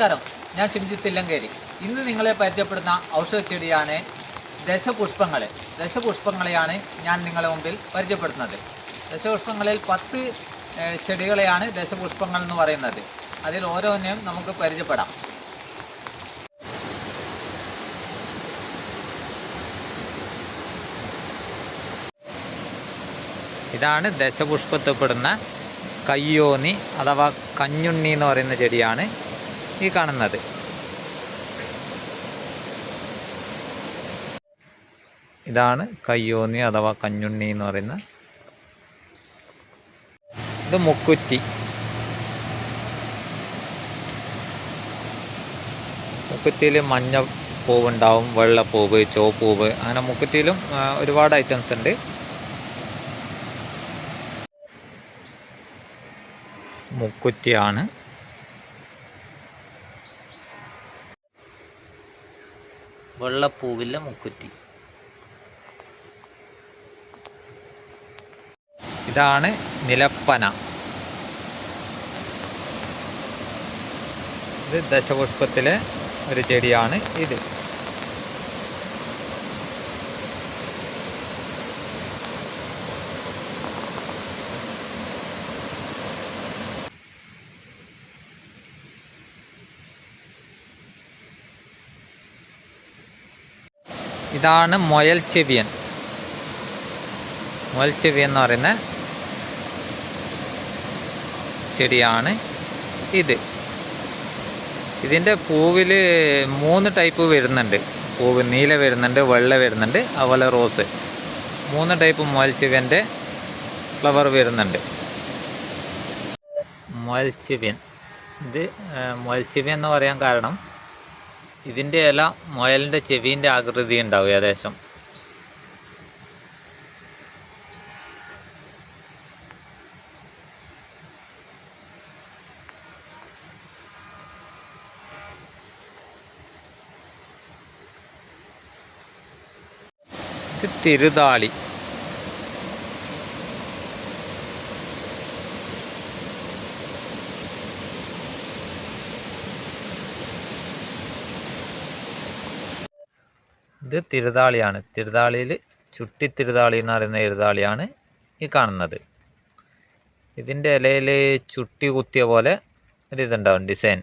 നമസ്കാരം. ഞാൻ ഷിംജിത്ത് തില്ലങ്കേരി. ഇന്ന് നിങ്ങളെ പരിചയപ്പെടുന്ന ഔഷധ ചെടിയാണ് ദശപുഷ്പങ്ങൾ ദശപുഷ്പങ്ങളെയാണ് ഞാൻ നിങ്ങളുടെ മുമ്പിൽ പരിചയപ്പെടുത്തുന്നത്. ദശപുഷ്പങ്ങളിൽ പത്ത് ചെടികളെയാണ് ദശപുഷ്പങ്ങൾ എന്ന് പറയുന്നത്. അതിൽ ഓരോന്നെയും നമുക്ക് പരിചയപ്പെടാം. ഇതാണ് ദശപുഷ്പത്തിൽപ്പെടുന്ന കയ്യോന്നി അഥവാ കഞ്ഞുണ്ണി എന്ന് പറയുന്ന ചെടിയാണ്. ഈ കാണുന്നത്. ഇതാണ് കയ്യോന്നി അഥവാ കഞ്ഞുണ്ണി എന്ന് പറയുന്ന ഇത് മുക്കുറ്റി. മുക്കുറ്റിയിൽ മഞ്ഞ പൂവുണ്ടാവും വെള്ളപ്പൂവ് ചുവപ്പൂവ് അങ്ങനെ മുക്കുറ്റിയിലും ഒരുപാട് ഐറ്റംസ് ഉണ്ട്. മുക്കുറ്റിയാണ്. വെള്ളപ്പൂവിലെ മുക്കുറ്റി. ഇതാണ് നിലപ്പന. ഇത് ദശപുഷ്പത്തിലെ ഒരു ചെടിയാണ് ഇത്. ഇതാണ് മൊയൽ ചെവിയൻ. മൊയൽ ചെവിയൻ എന്ന് പറയുന്ന ചെടിയാണ് ഇത്. ഇതിന്റെ പൂവിൽ മൂന്ന് ടൈപ്പ് വരുന്നുണ്ട്. പൂവ് നീല വരുന്നുണ്ട് വെള്ള വരുന്നുണ്ട് അതുപോലെ റോസ്. മൂന്ന് ടൈപ്പ് മുയൽച്ചിവ്യന്റെ ഫ്ലവർ വരുന്നുണ്ട്. മൊയൽ ചെവിയൻ. ഇത് മൊയൽ ചെവിയൻ എന്ന് പറയാൻ കാരണം ഇതിന്റെ ഇല മുയലിന്റെ ചെവീന്റെ ആകൃതി ഉണ്ടാവും ഏകദേശം. ഇത് തിരുതാളി. ഇത് തിരുതാളിയാണ്. തിരുതാളിയിൽ ചുട്ടി തിരുതാളി എന്ന് പറയുന്ന എഴുതാളിയാണ് ഈ കാണുന്നത്. ഇതിന്റെ ഇലയിൽ ചുട്ടി കുത്തിയ പോലെ ഒരു ഇതുണ്ടാവും ഡിസൈൻ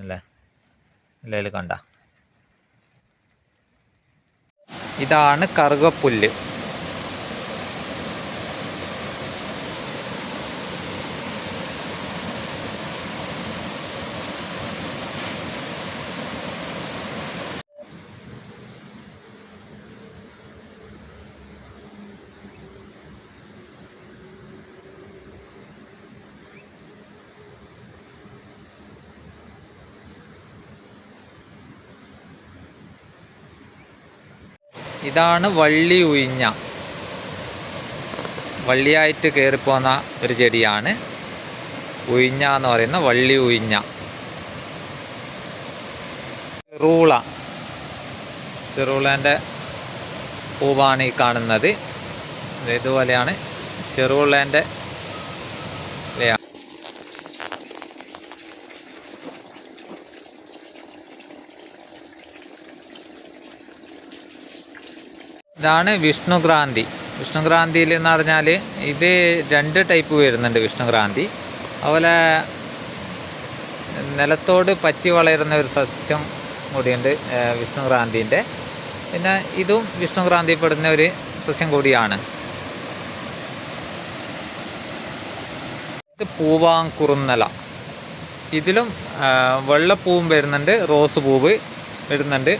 അല്ലേ? ഇലയിൽ കണ്ട. ഇതാണ് കറുകപ്പുല്ല്. ഇതാണ് വള്ളി ഉയിഞ്ഞ വള്ളിയായിട്ട് കയറിപ്പോന്ന ഒരു ചെടിയാണ്. ഉയിഞ്ഞ എന്ന് പറയുന്ന വള്ളി ഉയിഞ്ഞ സിറൂള. സിറൂളേന്റെ പൂവാണ് ഈ കാണുന്നത്. ഇത് ഇതുപോലെയാണ്. ചെറുള്ളേന്റെ ഇതാണ് വിഷ്ണുക്രാന്തി. വിഷ്ണുക്രാന്തിയിൽ എന്ന് പറഞ്ഞാൽ ഇത് രണ്ട് ടൈപ്പ് വരുന്നുണ്ട് വിഷ്ണുക്രാന്തി. അതുപോലെ നിലത്തോട് പറ്റി വളരുന്ന ഒരു സസ്യം കൂടിയുണ്ട് വിഷ്ണുക്രാന്തിന്റെ. പിന്നെ ഇതും വിഷ്ണുക്രാന്തിപ്പെടുന്ന ഒരു സസ്യം കൂടിയാണ്. ഇത് പൂവാങ്കുറുന്നല. ഇതിലും വെള്ളപ്പൂവും വരുന്നുണ്ട് റോസ് പൂവ് വരുന്നുണ്ട്.